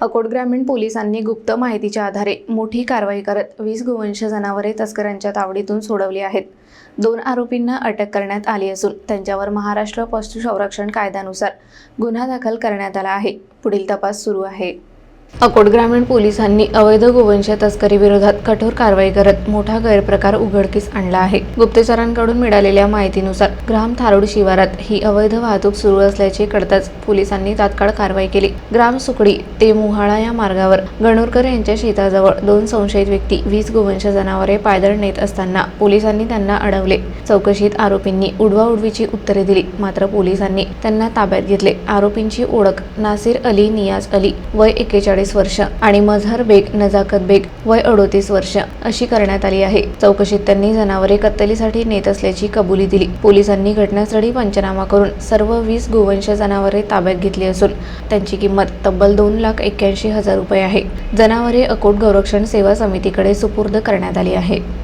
अकोट ग्रामीण पोलिसांनी गुप्त माहितीच्या आधारे मोठी कारवाई करत वीस गोवंश जनावरे तस्करांच्या तावडीतून सोडवली आहेत. दोन आरोपींना अटक करण्यात आली असून त्यांच्यावर महाराष्ट्र पशु संरक्षण कायद्यानुसार गुन्हा दाखल करण्यात आला आहे. पुढील तपास सुरू आहे. अकोट ग्रामीण पोलिसांनी अवैध गोवंश तस्करी विरोधात कठोर कारवाई करत मोठा गैरप्रकार उघडकीस आणला आहे. गुप्तचरांकडून मिळालेल्या माहितीनुसार ग्राम थारोड शिवारात ही अवैध वाहतूक सुरू असल्याचे कळताच पोलिसांनी तात्काळ कारवाई केली. ग्राम सुकडी ते मोहाळा या मार्गावर गणोरकर यांच्या शेताजवळ दोन संशयित व्यक्ती वीस गोवंश जनावरे पायदळ नेत असताना पोलिसांनी त्यांना अडवले. चौकशीत आरोपींनी उडवाउडवीची उत्तरे दिली. मात्र पोलिसांनी त्यांना ताब्यात घेतले. आरोपींची ओळख नासिर अली नियाज अली वय एकेचाळीस वर्ष आणि मझहर बेग नजाकत बेग वय अडोतीस वर्ष अशी करण्यात आली आहे. चौकशीत त्यांनी जनावरे कत्तलीसाठी नेत असल्याची कबुली दिली. पोलिसांनी घटनास्थळी पंचनामा करून सर्व वीस गोवंश जनावरे ताब्यात घेतली असून त्यांची किंमत तब्बल दोन लाख एक्क्याऐंशी हजार रुपये आहे. जनावरे अकोट गौरक्षण सेवा समितीकडे सुपूर्द करण्यात आली आहे.